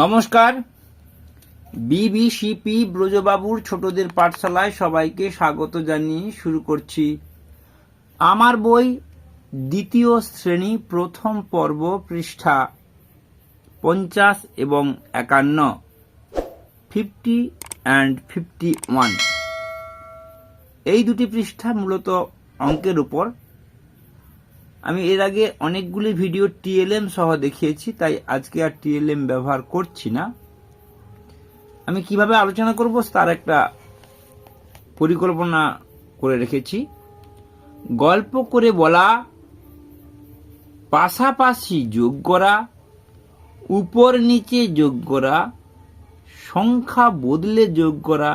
নমস্কার। বিবিসিপি ব্রজবাবুর ছোটদের পাঠশালায় সবাইকে স্বাগত জানিয়ে শুরু করছি। আমার বই দ্বিতীয় শ্রেণি প্রথম পর্ব পৃষ্ঠা পঞ্চাশ এবং একান্ন ফিফটি অ্যান্ড ফিফটি ওয়ান এই দুটি পৃষ্ঠা মূলত অঙ্কের উপর আমি এর আগে অনেকগুলি ভিডিও টিএলএম সহ দেখিয়েছি, তাই আজকে আর টিএলএম ব্যবহার করছি না। আমি কীভাবে আলোচনা করব তার একটা পরিকল্পনা করে রেখেছি। গল্প করে বলা, পাশাপাশি যোগ করা, উপর নিচে যোগ করা, সংখ্যা বদলে যোগ করা,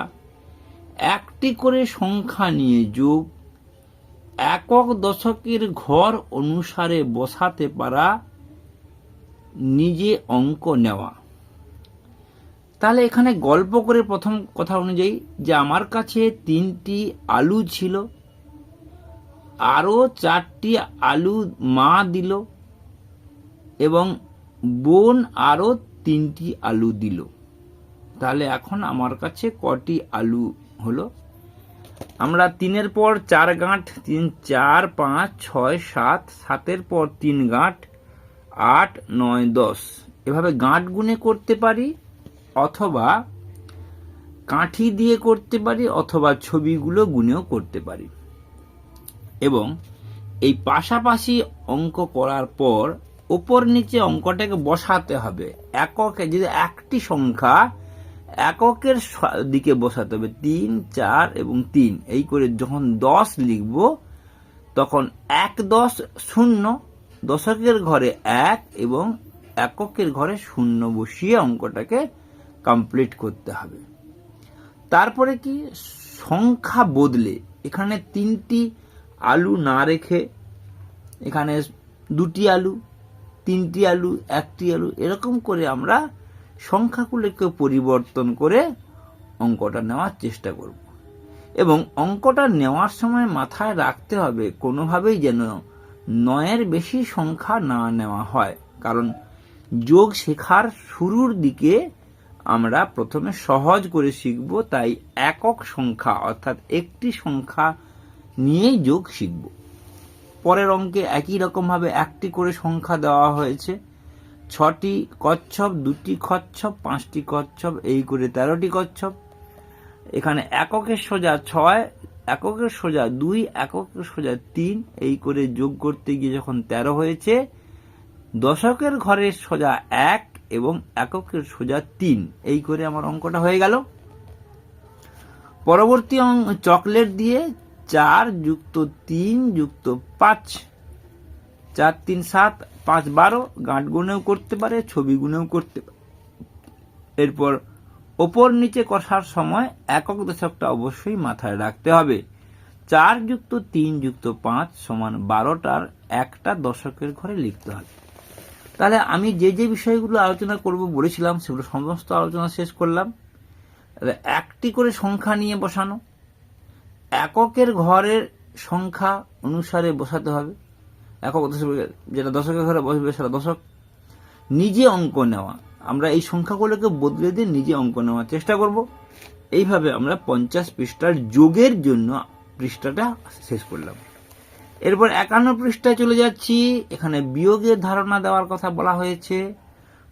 একটি করে সংখ্যা নিয়ে যোগ একক দশকের ঘর অনুসারে বসাতে পারা নিজে অঙ্ক নেওয়া। তাহলে এখানে গল্প করে প্রথম কথা অনুযায়ী যে আমার কাছে তিনটি আলু ছিল, আরও চারটি আলু মা দিল এবং বোন আরও তিনটি আলু দিল। তাহলে এখন আমার কাছে কটি আলু হলো? আমরা তিনের পর চার গাঁট, তিন চার পাঁচ ছয় সাত, সাতের পর তিন গাঁট, আট নয় দশ। এভাবে গাঁট গুনে করতে পারি অথবা কাঠি দিয়ে করতে পারি অথবা ছবিগুলো গুনেও করতে পারি। এবং এই পাশাপাশি অঙ্ক করার পর ওপর নিচে অঙ্কটাকে বসাতে হবে। এককে যদি একটি সংখ্যা এককের দিকে বসাতে হবে, তিন, চার এবং তিন। এই করে যখন দশ লিখব, তখন এক দশ শূন্য, দশকের ঘরে এক এবং এককের ঘরে শূন্য বসিয়ে অঙ্কটাকে কমপ্লিট করতে হবে। তারপরে কি? সংখ্যা বদলে, এখানে তিনটি আলু না রেখে, এখানে দুটি আলু, তিনটি আলু, একটি আলু, এরকম করে আমরা সংখ্যাগুলোকে পরিবর্তন করে অঙ্কটা নেওয়ার চেষ্টা করব। এবং অঙ্কটা নেওয়ার সময় মাথায় রাখতে হবে কোনোভাবেই যেন নয়ের বেশি সংখ্যা না নেওয়া হয়। কারণ যোগ শেখার শুরুর দিকে আমরা প্রথমে সহজ করে শিখব, তাই একক সংখ্যা অর্থাৎ একটি সংখ্যা নিয়েই যোগ শিখব। পরের অঙ্কে একই রকমভাবে একটি করে সংখ্যা দেওয়া হয়েছে। ছটি কচ্ছপ, দুটি কচ্ছপ, পাঁচটি কচ্ছপ, এই করে তেরোটি কচ্ছপ। এখানে এককের সোজা ছয় এককের সোজা দুই এককের সোজা তিন, এই করে যোগ করতে গিয়ে যখন তেরো হয়েছে, দশকের ঘরের সোজা এক এবং এককের সোজা তিন, এই করে আমার অঙ্কটা হয়ে গেল। পরবর্তী অঙ্ক চকলেট দিয়ে চার যুক্ত তিন যুক্ত পাঁচ, চার তিন সাত পাঁচ বারো গাঁট গুনেও করতে পারে, ছবি গুনেও করতে পারে। এরপর ওপর নিচে কষার সময় একক দশকটা অবশ্যই মাথায় রাখতে হবে। চার যুক্ত তিন যুক্ত পাঁচ সমান বারোটার একটা দশকের ঘরে লিখতে হবে। তাহলে আমি যে যে বিষয়গুলো আলোচনা করব বলেছিলাম, সেগুলো সমস্ত আলোচনা শেষ করলাম। একটি করে সংখ্যা নিয়ে বসানো। এককের ঘরের সংখ্যা অনুসারে বসাতে হবে। একক যেটা দশকের ঘরে বসবে সেটা দশক। নিজে অঙ্ক নেওয়া। আমরা এই সংখ্যাগুলোকে বদলে দিয়ে নিজে অঙ্ক নেওয়ার চেষ্টা করব। এইভাবে আমরা পঞ্চাশ পৃষ্ঠার যোগের জন্য পৃষ্ঠাটা শেষ করলাম। এরপর একান্ন পৃষ্ঠায় চলে যাচ্ছি। এখানে বিয়োগের ধারণা দেওয়ার কথা বলা হয়েছে।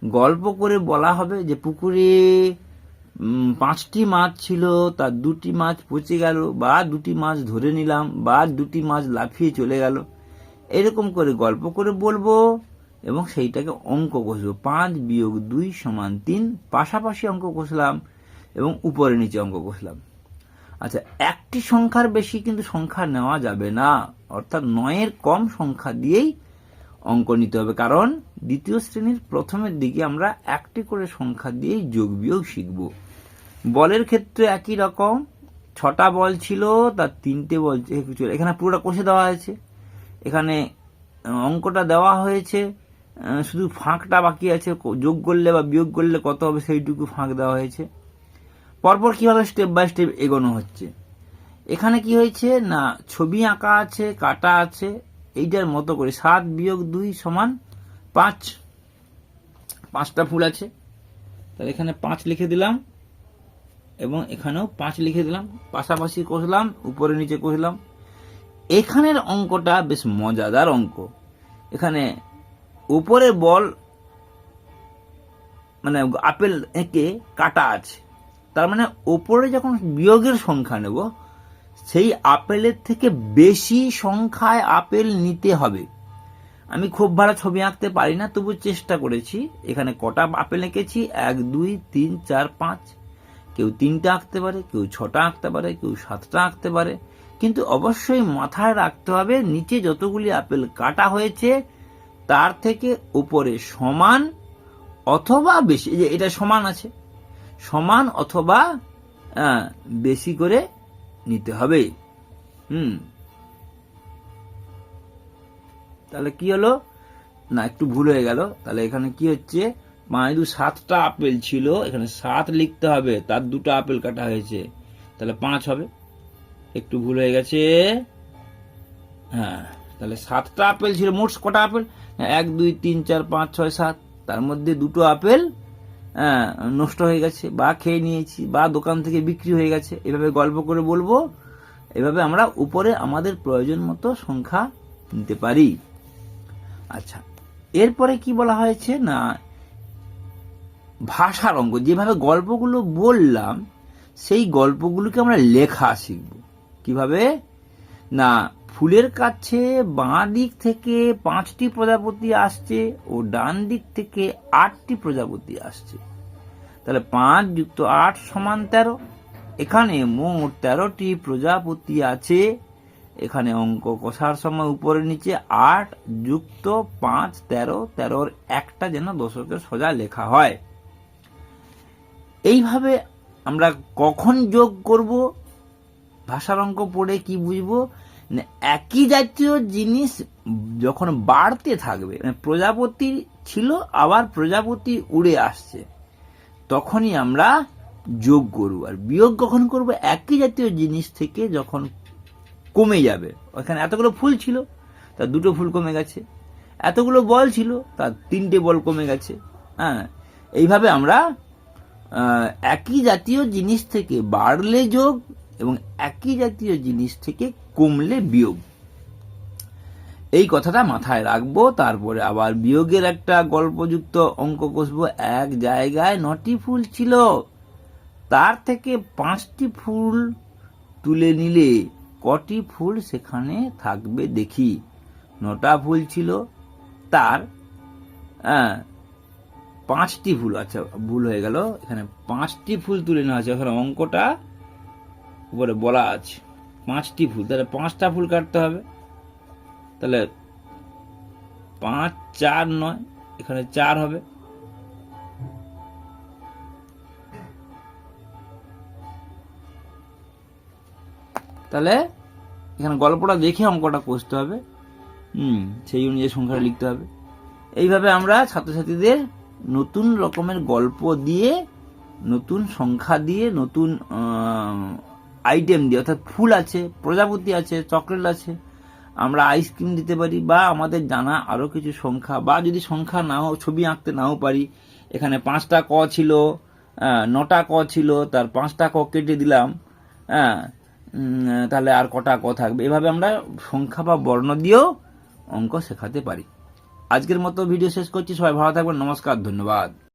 গল্প করে বলা হবে যে পুকুরে পাঁচটি মাছ ছিল তার দুটি মাছ পচে গেল, বা দুটি মাছ ধরে নিলাম, বা দুটি মাছ লাফিয়ে চলে গেল। এরকম করে গল্প করে বলব এবং সেইটাকে অঙ্ক কষবো। পাঁচ বিয়োগ দুই সমান তিন, পাশাপাশি অঙ্ক কষলাম এবং উপরে নিচে অঙ্ক কষলাম। আচ্ছা একটি সংখ্যার বেশি কিন্তু সংখ্যা নেওয়া যাবে না। অর্থাৎ নয়ের কম সংখ্যা দিয়েই অঙ্ক নিতে হবে। কারণ দ্বিতীয় শ্রেণির প্রথমের দিকে আমরা একটি করে সংখ্যা দিয়েই যোগ বিয়োগ শিখব। বলের ক্ষেত্রে একই রকম। ছটা বল ছিল, তার তিনটে বল। এখানে পুরোটা কষে দেওয়া হয়েছে। এখানে অঙ্কটা দেওয়া হয়েছে শুধু ফাঁকটা বাকি আছে যোগ করলে বা বিয়োগ করলে কত হবে সেইটুকু ফাঁক দেওয়া হয়েছে। পরপর কীভাবে স্টেপ বাই স্টেপ এগোনো হচ্ছে? এখানে কি হয়েছে? না, ছবি আঁকা আছে, কাটা আছে, এইটার মতো করে সাত বিয়োগ দুই সমান পাঁচ। পাঁচটা ফুল আছে। তাহলে এখানে পাঁচ লিখে দিলাম এবং এখানেও পাঁচ লিখে দিলাম। পাশাপাশি কষলাম, উপরে নিচে কষলাম। এখানের অঙ্কটা বেশ মজাদার অঙ্ক। এখানে উপরে বল মানে আপেল এঁকে কাটা আছে। তার মানে ওপরে যখন বিয়োগের সংখ্যা নেব, সেই আপেলের থেকে বেশি সংখ্যায় আপেল নিতে হবে। আমি খুব ভালো ছবি আঁকতে পারি না, তবু চেষ্টা করেছি। এখানে কটা আপেল এঁকেছি? এক, দুই, তিন, চার, পাঁচ। কেউ তিনটা আঁকতে পারে, কেউ ছটা আঁকতে পারে, কেউ সাতটা আঁকতে পারে। কিন্তু অবশ্যই মাথায় রাখতে হবে, নিচে যতগুলি আপেল কাটা হয়েছে, তার থেকে উপরে সমান অথবা বেশি যে এটা সমান আছে, সমান অথবা বেশি করে নিতে হবে। হুম। তাহলে কি হলো? না, একটু ভুল হয়ে গেল। তাহলে এখানে কি হচ্ছে? পাঁচ দু সাতটা আপেল ছিল এখানে সাত লিখতে হবে তার দুটো আপেল কাটা হয়েছে তাহলে পাঁচ হবে। একটু ভুল হয়ে গেছে। হ্যাঁ তাহলে সাতটা আপেল ছিল মোট কটা আপেল? এক দুই তিন চার পাঁচ ছয় সাত। তার মধ্যে দুটো আপেল হ্যাঁ, নষ্ট হয়ে গেছে বা খেয়ে নিয়েছি বা দোকান থেকে বিক্রি হয়ে গেছে। এভাবে গল্প করে বলব। এভাবে আমরা উপরে আমাদের প্রয়োজন মতো সংখ্যা নিতে পারি। আচ্ছা এরপরে কি বলা হয়েছে? না ভাষার অঙ্ক যেভাবে গল্পগুলো বললাম, সেই গল্পগুলোকে আমরা লেখা শিখব। কীভাবে? না, ফুলের কাছে বাঁ দিক থেকে পাঁচটি প্রজাপতি আসছে ও ডান দিক থেকে আটটি প্রজাপতি আসছে। তাহলে পাঁচ যুক্ত আট সমান তেরো। এখানে মোট তেরোটি প্রজাপতি আছে। এখানে অঙ্ক কষার সময় উপরে নিচে আট যুক্ত পাঁচ তেরো। তেরোর একটা যেন দশকের সোজা লেখা হয়। এইভাবে আমরা কখন যোগ করব, ভাষার অঙ্ক পড়ে কি বুঝব? না একই জাতীয় জিনিস যখন বাড়তে থাকবে মানে প্রজাপতি ছিল, আবার প্রজাপতি উড়ে আসছে, তখনই আমরা যোগ করব। আর বিয়োগ কখন করব? একই জাতীয় জিনিস থেকে যখন কমে যাবে। ওখানে এতগুলো ফুল ছিল তার দুটো ফুল কমে গেছে। এতগুলো বল ছিল তার তিনটে বল কমে গেছে। হ্যাঁ এইভাবে আমরা একই জাতীয় জিনিস থেকে বাড়লে যোগ এবং একই জাতীয় জিনিস থেকে কমলে বিয়োগ। এই কথাটা মাথায় রাখব তারপরে আবার বিয়োগের একটা গল্পযুক্ত অঙ্ক কষবো। এক জায়গায় নটি ফুল ছিল তার থেকে পাঁচটি ফুল তুলে নিলে কটি ফুল সেখানে থাকবে দেখি। নটা ফুল ছিল তার হ্যাঁ, পাঁচটি ফুল আচ্ছা ভুল হয়ে গেল। এখানে পাঁচটি ফুল তুলে নেওয়া আছে। এখানে অঙ্কটা উপরে বলা আছে। পাঁচটি ফুল তাহলে পাঁচটা ফুল কাটতে হবে। তাহলে পাঁচ, চার, নয়, এখানে চার হবে। তাহলে এখানে গল্পটা দেখে অঙ্কটা কষতে হবে। হুম, সেই অনুযায়ী সংখ্যাটা লিখতে হবে। এইভাবে আমরা ছাত্রছাত্রীদের নতুন রকমের গল্প দিয়ে, নতুন সংখ্যা দিয়ে, নতুন আইটেম দিয়ে, অর্থাৎ ফুল আছে, প্রজাপতি আছে, চকলেট আছে, আমরা আইসক্রিম দিতে পারি বা আমাদের জানা আরও কিছু সংখ্যা বা যদি সংখ্যা নাও, ছবি আঁকতে নাও পারি, এখানে পাঁচটা ক ছিল নটা ক ছিল, তার পাঁচটা ক কেটে দিলাম হ্যাঁ তাহলে আর কটা ক থাকবে? এভাবে আমরা সংখ্যা বা বর্ণ দিয়েও অঙ্ক শেখাতে পারি। আজকের মতো ভিডিও শেষ করছি সবাই ভালো থাকবেন নমস্কার ধন্যবাদ।